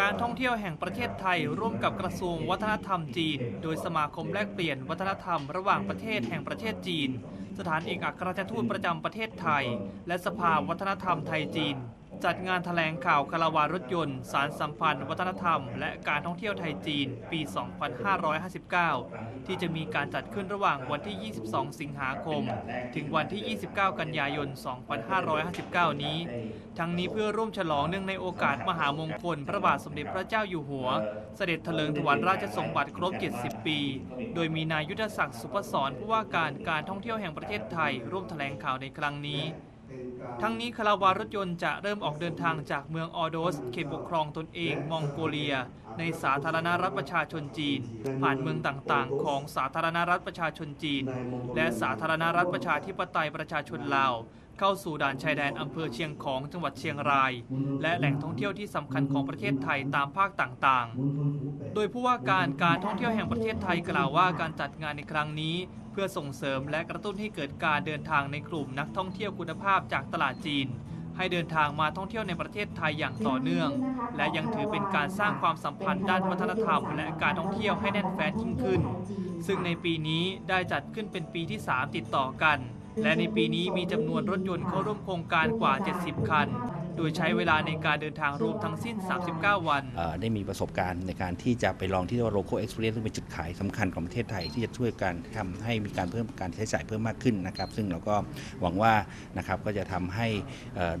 การท่องเที่ยวแห่งประเทศไทยร่วมกับกระทรวงวัฒนธรรมจีน โดยสมาคมแลกเปลี่ยนวัฒนธรรมระหว่างประเทศแห่งประเทศจีน สถานเอกอัครราชทูตประจำประเทศไทย และสภาวัฒนธรรมไทยจีน จัดงานแถลงข่าวคาราวานรถยนต์ สารสัมพันธ์ วัฒนธรรม และการท่องเที่ยวไทยจีน ปี 2559 ที่จะมีการจัดขึ้นระหว่างวันที่ 22 สิงหาคม ถึงวันที่ 29 กันยายน 2559 นี้ ทั้งนี้เพื่อร่วมฉลองเนื่องในโอกาสมหามงคล พระบาทสมเด็จพระเจ้าอยู่หัว เสด็จถลิงถวัลราชสมบัติครบ 70 ปี โดยมีนายยุทธศักดิ์สุพศรผู้ว่าการการท่องเที่ยวแห่งประเทศไทย ร่วมแถลงข่าวในครั้งนี้ ทั้งนี้คาราวานรถยนต์จะเริ่มออกเดินทางจากเมืองออโดส เขตปกครองตนเอง มองโกเลีย ในสาธารณรัฐประชาชนจีน ผ่านเมืองต่างๆ ของสาธารณรัฐประชาชนจีน และสาธารณรัฐประชาธิปไตยประชาชนลาว เข้าสู่ด่านชายแดนอำเภอเชียงของจังหวัดเชียงราย และแหล่งท่องเที่ยวที่สำคัญของประเทศไทยตามภาคต่างๆ โดยผู้ว่าการการท่องเที่ยวแห่งประเทศไทยกล่าวว่าการจัดงานในครั้งนี้ เพื่อส่งเสริมและกระตุ้นให้เกิดการเดินทางในกลุ่มนักท่องเที่ยวคุณภาพจากตลาดจีน ให้เดินทางมาท่องเที่ยวในประเทศไทยอย่างต่อเนื่อง และยังถือเป็นการสร้างความสัมพันธ์ด้านวัฒนธรรม และการท่องเที่ยวให้แน่นแฟ้นยิ่งขึ้น ซึ่งในปีนี้ได้จัดขึ้นเป็นปีที่ 3 ติดต่อกัน และในปีนี้มีจำนวนรถยนต์เข้าร่วมโครงการกว่า 70 คัน โดยใช้เวลาในการเดินทางรวมทั้งสิ้น 39 วันเอ่อได้มีประสบการณ์ในการที่จะไปลองที่เรียกว่า local experience ซึ่งเป็นจุดขายสำคัญของประเทศไทย ที่จะช่วยการทำให้มีการเพิ่มการใช้จ่ายเพิ่มมากขึ้นนะครับ ซึ่งเราก็หวังว่านะครับก็จะทำให้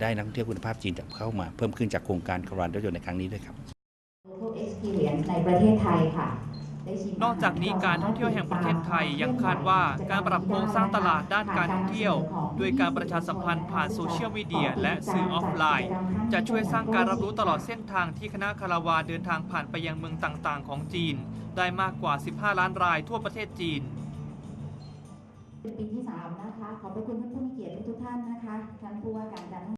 ได้นักท่องเที่ยวคุณภาพจีนจะเข้ามาเพิ่มขึ้นจากโครงการคารานรถยนต์ในครั้งนี้ด้วยครับ Local Experience ในประเทศไทยค่ะ นอกจากนี้การท่องเที่ยวแห่งประเทศไทยยังคาดว่าการปรับโครงสร้างตลาดด้านการท่องเที่ยว ด้วยการประชาสัมพันธ์ผ่านโซเชียลมีเดียและสื่อออฟไลน์ จะช่วยสร้างการรับรู้ตลอดเส้นทางที่คณะคาราวานเดินทางผ่านไปยังเมืองต่างๆ ของจีน ได้มากกว่า 15 ล้านรายทั่วประเทศจีนเป็นปีที่3นะคะขอบพระคุณท่านผู้มีเกียรติทุกๆท่านนะคะท่านผู้ว่าการการท่อง